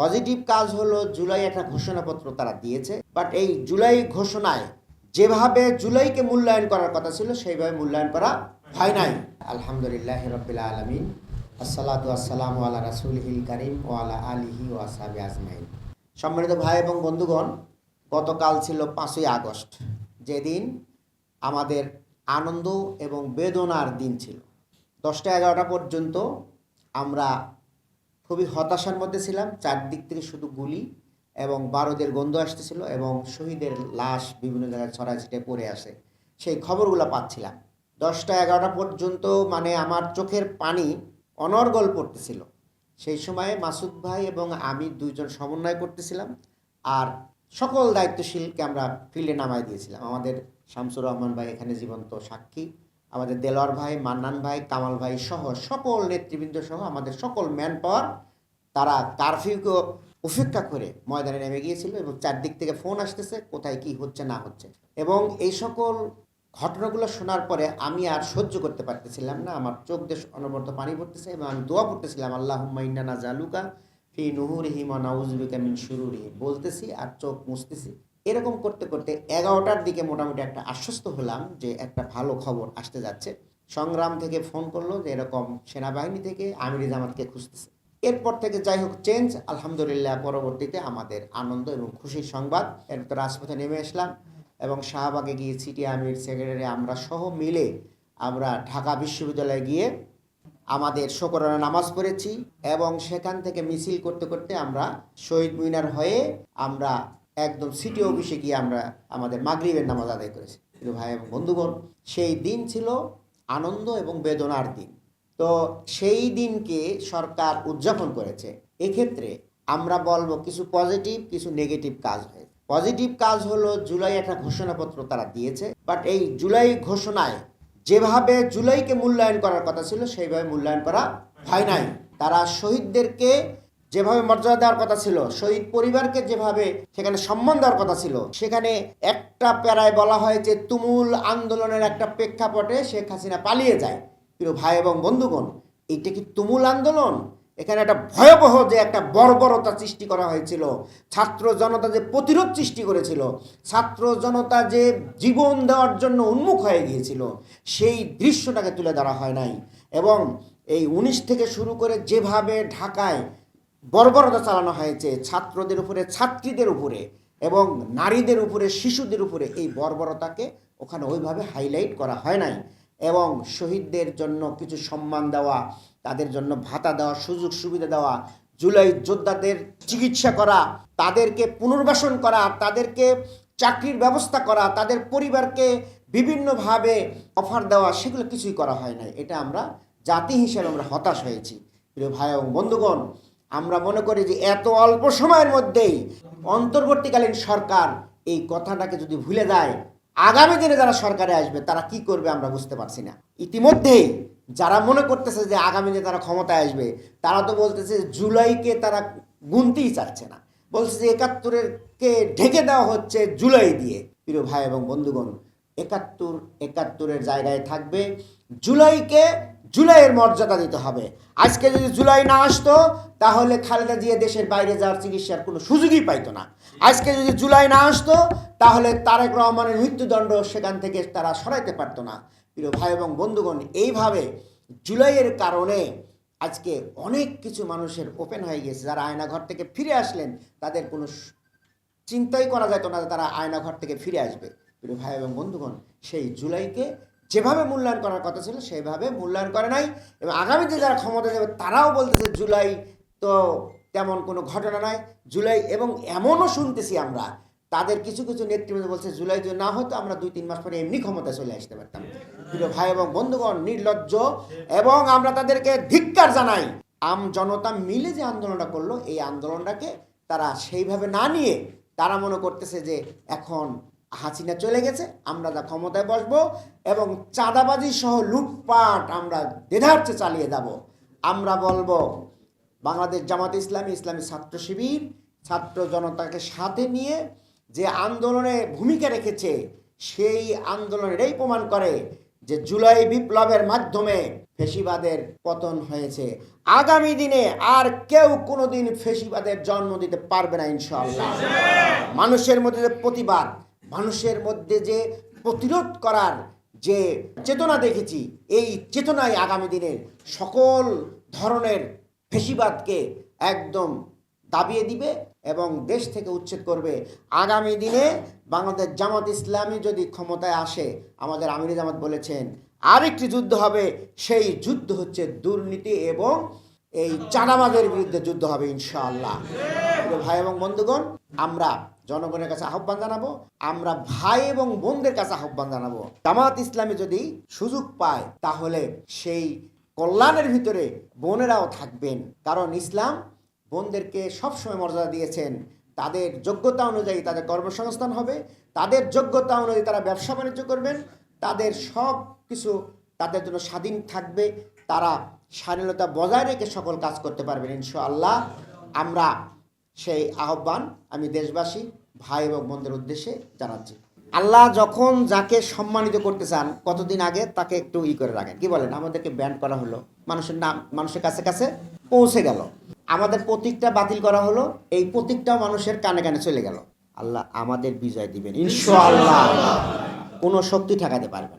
Positive কাজ হলো জুলাই একটা ঘোষণাপত্র তারা দিয়েছে বাট এই জুলাই ঘোষণায় যেভাবে জুলাইকে মূল্যায়ন করার কথা ছিল, সেইভাবে মূল্যায়ন করা হয় নাই। আলহামদুলিল্লাহ রবিল্লা আলমিন, আসসালাতু আসসালামু আলা রাসুলহিল করিম ও আলা আলিহি ও আসাবি আজমাইন। সম্মানিত ভাই এবং বন্ধুগণ, গতকাল ছিল পাঁচই আগস্ট, যেদিন আমাদের আনন্দ এবং বেদনার দিন ছিল। দশটা এগারোটা পর্যন্ত আমরা খুবই হতাশার মধ্যে ছিলাম। চারদিক থেকে শুধু গুলি এবং বারোদের গন্ধ আসতেছিল এবং শহীদের লাশ বিভিন্ন জায়গায় ছড়াছিটে পড়ে আসে সেই খবরগুলো পাচ্ছিলাম। দশটা এগারোটা পর্যন্ত মানে আমার চোখের পানি অনর্গল পড়তেছিল। সেই সময়ে মাসুদ ভাই এবং আমি দুইজন সমন্বয় করতেছিলাম আর সকল দায়িত্বশীলকে আমরা ফিল্ডে নামাই দিয়েছিলাম। আমাদের শামসুর রহমান ভাই এখানে জীবন্ত সাক্ষী। আমাদের দেলোয়ার ভাই, মান্নান ভাই, কামাল ভাই সহ সকল নেতৃবৃন্দ সহ আমাদের সকল ম্যান পাওয়ার তারা কারফিউকে উপেক্ষা করে ময়দানে নেমে গিয়েছিল এবং চারদিক থেকে ফোন আসতেছে, কোথায় কি হচ্ছে, না হচ্ছে। এবং এই সকল ঘটনাগুলো শোনার পরে আমি আর সহ্য করতে পারতেছিলাম না, আমার চোখ দেশ অনবরত পানি পড়তেছে এবং আমি দোয়া পড়তেছিলাম আল্লাহ মাইন্নানা জালুকা ফি নুহুরিহিম নাউজবিকা মিন শুরুরিহি বলতেছি আর চোখ মুছতেছি। এরকম করতে করতে এগারোটার দিকে মোটামুটি একটা আশ্বস্ত হলাম যে একটা ভালো খবর আসতে যাচ্ছে। সংগ্রাম থেকে ফোন করল যে এরকম সেনাবাহিনী থেকে আমির জামাতকে খুঁজতেছে। এরপর থেকে যাই হোক চেঞ্জ আলহামদুলিল্লাহ পরবর্তীতে আমাদের আনন্দ এবং খুশির সংবাদ। এরপর রাজপথে নেমে আসলাম এবং শাহবাগে গিয়ে সিটি আমির সেক্রেটারি আমরা সহ মিলে আমরা ঢাকা বিশ্ববিদ্যালয়ে গিয়ে আমাদের শকরানা নামাজ পড়েছি এবং সেখান থেকে মিছিল করতে করতে আমরা শহীদ মিনার হয়ে আমরা একদম সিটি অফিসে গিয়ে আমরা আমাদের মাগরিবের নামাজ আদায় করেছি। কিন্তু ভাই এবং বন্ধুগণ, সেই দিন ছিল আনন্দ এবং বেদনার দিন। তো সেই দিনকে সরকার উদযাপন করেছে। এক্ষেত্রে আমরা বলব কিছু পজিটিভ কিছু নেগেটিভ কাজ হয়েছে। পজিটিভ কাজ হলো জুলাই একটা ঘোষণাপত্র তারা দিয়েছে। বাট এই জুলাই ঘোষণায় যেভাবে জুলাইকে মূল্যায়ন করার কথা ছিল, সেইভাবে মূল্যায়ন করা হয় নাই। তারা শহীদদেরকে যেভাবে মর্যাদা দেওয়ার কথা ছিল, শহীদ পরিবারকে যেভাবে সেখানে সম্মান দেওয়ার কথা ছিল, সেখানে একটা প্যারায় বলা হয়েছে তুমুল আন্দোলনের একটা প্রেক্ষাপটে শেখ হাসিনা পালিয়ে যায়। প্রিয় ভাই এবং বন্ধুগণ, এইটা কি তুমুল আন্দোলন? এখানে একটা ভয়াবহ যে একটা বর্বরতা সৃষ্টি করা হয়েছিল, ছাত্র জনতা যে প্রতিরোধ সৃষ্টি করেছিল, ছাত্র জনতা যে জীবন দেওয়ার জন্য উন্মুখ হয়ে গিয়েছিল, সেই দৃশ্যটাকে তুলে ধরা হয় নাই। এবং এই উনিশ থেকে শুরু করে যেভাবে ঢাকায় বর্বরতা চালানো হয়েছে ছাত্রদের উপরে, ছাত্রীদের উপরে এবং নারীদের উপরে, শিশুদের উপরে। এই বর্বরতাকে ওখানে ওইভাবে হাইলাইট করা হয় নাই এবং শহীদদের জন্য কিছু সম্মান দেওয়া, তাদের জন্য ভাতা দেওয়া, সুযোগ সুবিধা দেওয়া, জুলাই যোদ্ধাদের চিকিৎসা করা, তাদেরকে পুনর্বাসন করা, তাদেরকে চাকরির ব্যবস্থা করা, তাদের পরিবারকে বিভিন্নভাবে অফার দেওয়া, সেগুলো কিছুই করা হয় নাই। এটা আমরা জাতি হিসেবে আমরা হতাশ হয়েছি। প্রিয় ভাই এবং বন্ধুগণ আমরা মনে করি যে এত অল্প সময়ের মধ্যেই অন্তর্বর্তীকালীন সরকার এই কথাটাকে যদি ভুলে যায়, আগামী দিনে যারা সরকারে আসবে, তারা কি করবে আমরা বুঝতে পারছি না। ইতিমধ্যেই যারা মনে করতেছে যে আগামী দিনে তারা ক্ষমতায় আসবে, তারা তো বলতেছে জুলাইকে তারা গুনতেই চাচ্ছে না। বলছে যে একাত্তরের কে ঢেকে দেওয়া হচ্ছে জুলাই দিয়ে। প্রিয় ভাই এবং বন্ধুগণ একাত্তর, একাত্তরের জায়গায় থাকবে। জুলাইকে জুলাইয়ের মর্যাদা দিতে হবে। আজকে যদি জুলাই না আসতো, তাহলে খালেদা জিয়া দেশের বাইরে যাওয়ার চিকিৎসার কোনো সুযোগই পাইতো না। আজকে যদি জুলাই না আসতো, তাহলে তারেক রহমানের মৃত্যুদণ্ড সেখান থেকে তারা সরাইতে পারতো না। প্রিয় ভাই এবং বন্ধুগণ, এইভাবে জুলাইয়ের কারণে আজকে অনেক কিছু মানুষের ওপেন হয়ে গেছে। যারা আয়নাঘর থেকে ফিরে আসলেন, তাদের কোনো চিন্তাই করা যেত না তারা আয়নাঘর থেকে ফিরে আসবে। প্রিয় ভাই এবং বন্ধুগণ, সেই জুলাইকে যেভাবে মূল্যায়ন করার কথা ছিল সেইভাবে মূল্যায়ন করে নাই। এবং আগামীতে যারা ক্ষমতা যাবে, তারাও বলতেছে জুলাই তো তেমন কোনো ঘটনা নাই। জুলাই এবং এমনও শুনতেছি আমরা, তাদের কিছু কিছু নেতৃবৃন্দ বলছে, জুলাই যদি না হতো, আমরা দুই, তিন মাস পরে এমনি ক্ষমতায় চলে আসতে পারতাম। প্রিয় ভাই এবং বন্ধুগণ, নির্লজ্জ এবং আমরা তাদেরকে ধিক্কার জানাই, আম জনতা মিলে যে আন্দোলনটা করল, এই আন্দোলনটাকে তারা সেইভাবে না নিয়ে তারা মনে করতেছে যে এখন হাসিনা চলে গেছে আমরা যা ক্ষমতায় বসবো এবং চাঁদাবাজি সহ লুটপাট আমরা দেধার্চে চালিয়ে যাব। আমরা বলব বাংলাদেশ জামাত ইসলামী ইসলামী ছাত্র শিবির ছাত্র জনতাকে সাথে নিয়ে যে আন্দোলনে ভূমিকা রেখেছে সেই আন্দোলন এটাই প্রমাণ করে যে জুলাই বিপ্লবের মাধ্যমে ফেসিবাদের পতন হয়েছে। আগামী দিনে আর কেউ কোনোদিন ফেসিবাদের জন্ম দিতে পারবে না ইনশাআল্লাহ। মানুষের মধ্যে যে প্রতিবাদ মানুষের মধ্যে যে প্রতিরোধ করার যে চেতনা দেখেছি, এই চেতনাই আগামী দিনের সকল ধরনের ফেসিবাদকে একদম দাবিয়ে দিবে এবং দেশ থেকে উচ্ছেদ করবে। আগামী দিনে বাংলাদেশ জামাত ইসলামী যদি ক্ষমতায় আসে, আমাদের আমির জামাত বলেছেন, আরেকটি যুদ্ধ হবে, সেই যুদ্ধ হচ্ছে দুর্নীতি এবং এই চাঁদাবাজের বিরুদ্ধে যুদ্ধ হবে, ইনশাআল্লাহ। ভাই এবং বন্ধুগণ, আমরা জনগণের কাছে আহ্বান জানাব, আমরা ভাই এবং বোনদের কাছে আহ্বান জানাব। জামাত ইসলামী যদি সুযোগ পায়, তাহলে সেই কল্যাণের ভিতরে বোনেরাও থাকবেন। কারণ ইসলাম বোনদেরকে সবসময় মর্যাদা দিয়েছেন। তাদের যোগ্যতা অনুযায়ী তাদের কর্মসংস্থান হবে, তাদের যোগ্যতা অনুযায়ী তারা ব্যবসা বাণিজ্য করবেন, তাদের সব কিছু তাদের জন্য স্বাধীন থাকবে, তারা স্বাধীনতা বজায় রেখে সকল কাজ করতে পারবেন, ইনশাআল্লাহ। আমরা সেই আহ্বান আমি দেশবাসী, ভাই এবং বোনদের উদ্দেশ্যে জানাচ্ছি। আল্লাহ যখন যাকে সম্মানিত করতে চান, কতদিন আগে তাকে একটু ই করে রাখেন। কি বলেন? আমাদেরকে ব্যান্ড করা হলো, মানুষের নাম, মানুষের কাছে কাছে পৌঁছে গেল। আমাদের প্রতীকটা বাতিল করা হলো, এই প্রতীকটাও মানুষের কানে কানে চলে গেল। আল্লাহ আমাদের বিজয় দিবেন, ইনশাআল্লাহ। কোনো শক্তি ঠেকাতে পারবে